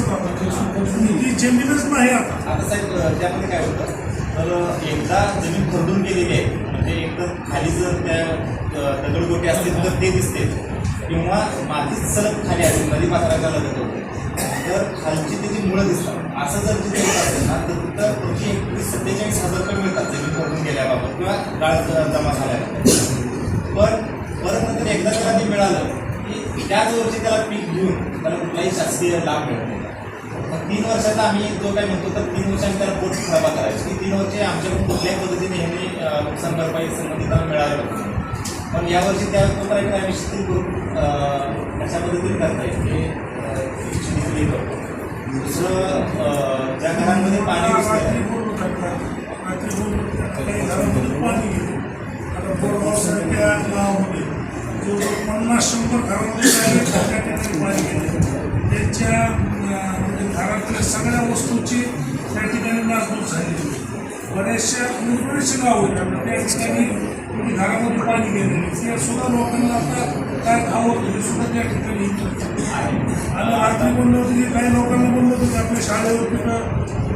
काही जमीनच नाही आता ती जमीनच नाही आता. साहेब त्यामध्ये काय होतं? तर एकदा जमीन खरडून गेलेली आहे म्हणजे एकदम खाली जर त्या अ, दगडगोटे असतील तर ते दिसते. किंवा मातीच सलग खाली असेल नदी पात्राच्या लगत होते. तर खालची त्याची मुळं दिसतात. असं जर तिथे असेल ना तर तिथं एकवीस सत्तेचाळीस हजार रुपये मिळतात जमीन खरडून गेल्याबाबत किंवा गाळ जमा झाल्याबाबत पण परत नंतर एकदा त्याला ते मिळालं त्याच वर्षी त्याला पीक घेऊन त्याला कुठलाही शासकीय लाभ मिळत नाही. मग तीन वर्षाचा आम्ही जो काय म्हणतो तर तीन वर्षांनी त्याला पोट खराबा करायची. की तीन वर्षे आमच्याकडून कुठल्याही पद्धतीने ह्यांनी नुकसान भरपाई संबंधित मिळालं होतं पण यावर्षी त्या तोपर्यंत आम्ही शिथिल करून अशा पद्धतीने करता येईल हे शिथिल करतो दुसरं ज्या घरांमध्ये पाणी रात्री पन्नास शंभर घरामध्ये direct त्या ठिकाणी पाणी गेले त्यांच्या म्हणजे घरातल्या सगळ्या वस्तूची त्या ठिकाणी नासधूस झाली बऱ्याचशा म्हणजे बरेचसे गाव होते त्या ठिकाणी म्हणजे घरामध्ये पाणी गेलेले ते सुद्धा लोकांना आता काय आवडतं हे सुद्धा त्या ठिकाणी आणि रात्री बोललं होतं की काही लोकांना बोललं होतं की आपल्या शाळेवर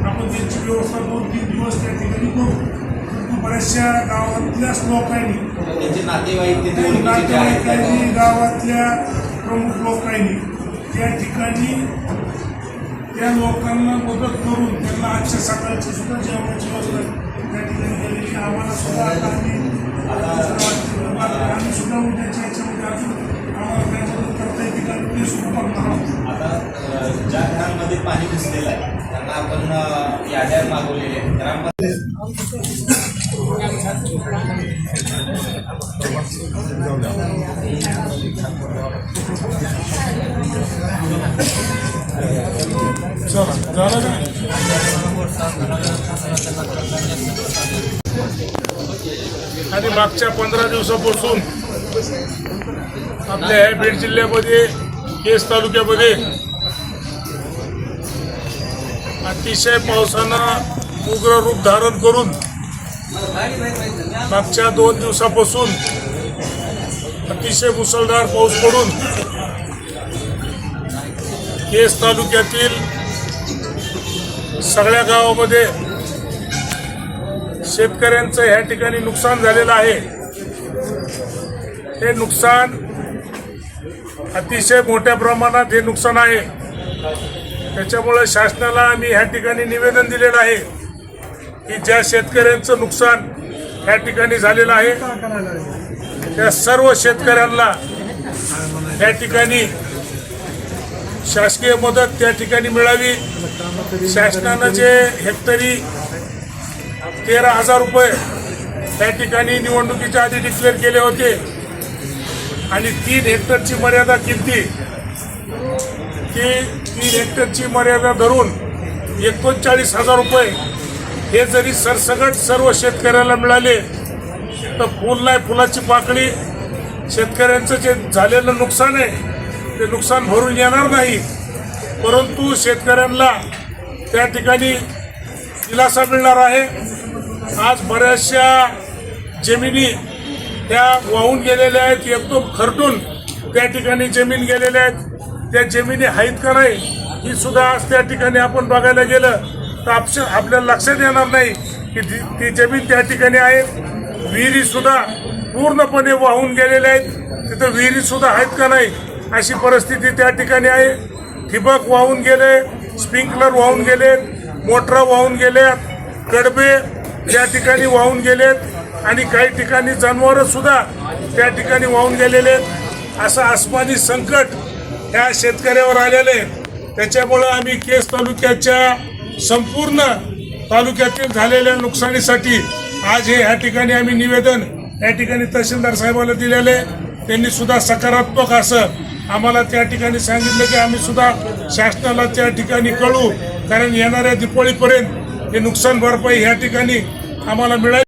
आपण त्यांची व्यवस्था दोन तीन दिवस त्या ठिकाणी करू बऱ्याचशा गावातल्याच लोकांनी नातेवाईकांनी गावातल्या प्रमुख लोकांनी त्या ठिकाणी त्या लोकांना मदत करून त्यांना आजच्या सकाळची सुद्धा जेवणाची व्यवस्था त्या ठिकाणी केलेली आम्हाला सुद्धा आता आम्ही आम्ही सुद्धा उद्याच्या याच्यामध्ये अजून आम्हाला काय मदत करता येते का ते सुद्धा बघणार आहोत. आता पाणी घुसलेलं आहे. त्यांना आपण अ, याद्या मागवलेल्या आहेत. घरांमध्ये आणि मागच्या पंधरा दिवसापासून आपल्या ह्या बीड जिल्ह्यामध्ये केस तालुक्यामध्ये अतिशय पावसानं उग्र रूप धारण करून मागच्या दोन दिवसापासून अतिशय मुसळधार पाऊस पडून केस तालुक्यातील सगळ्या गावामध्ये शेतकऱ्यांचं ह्या ठिकाणी नुकसान झालेलं आहे. हे नुकसान अतिशय मोठ्या प्रमाणात हे नुकसान आहे. त्याच्यामुळे शासनाला आम्ही ह्या ठिकाणी निवेदन दिलेलं आहे की ज्या शेतकऱ्यांचं नुकसान ह्या ठिकाणी झालेलं आहे त्या सर्व शेतकऱ्यांना या ठिकाणी शासकीय मदत त्या ठिकाणी मिळावी. शासनानं जे हेक्टरी तेरा हजार रुपये त्या ठिकाणी निवडणुकीच्या आधी डिक्लेअर केले होते. आणि तीन हेक्टरची मर्यादा किती ती तीन हेक्टरची मर्यादा धरून एकोणचाळीस हजार रुपये हे जरी सरसगट सर्व शेतकऱ्याला मिळाले तर फुल नाही फुलाची पाकळी शेतकऱ्यांचं जे झालेलं नुकसान आहे ते नुकसान भरून येणार नाही. परंतु शेतकऱ्यांना त्या ठिकाणी दिलासा मिळणार आहे. आज बऱ्याचशा जमिनी त्या वाहून गेलेल्या आहेत एकदम खरटून त्या ठिकाणी जमीन गेलेल्या आहेत. त्या जमिनी आहेत का नाही ही सुद्धा आज त्या ठिकाणी आपण बघायला गेलं तर आपश आपल्याला लक्षात येणार नाही की ती ती जमीन त्या ठिकाणी आहे. विहिरी सुद्धा पूर्णपणे वाहून गेलेल्या आहेत. तिथं विहिरी सुद्धा आहेत का नाही अशी परिस्थिती त्या ठिकाणी आहे. ठिबक वाहून गेले स्प्रिंकलर वाहून गेले मोटरा वाहून गेल्यात कडबे त्या ठिकाणी वाहून गेलेत आणि काही ठिकाणी जनावरंसुद्धा त्या ठिकाणी वाहून गेलेले आहेत. असं आसमानी संकट ह्या शेतकऱ्यावर आलेले त्याच्यामुळं आम्ही केस तालुक्याच्या संपूर्ण तालुक्यातील झालेल्या नुकसानीसाठी आज हे ह्या ठिकाणी आम्ही निवेदन या ठिकाणी तहसीलदार साहेबाला दिलेले त्यांनी सुद्धा सकारात्मक असं आम्हाला त्या ठिकाणी सांगितलं की आम्ही सुद्धा शासनाला त्या ठिकाणी कळू. कारण येणाऱ्या दिपाळीपर्यंत हे नुकसान भरपाई ह्या ठिकाणी आम्हाला मिळाली.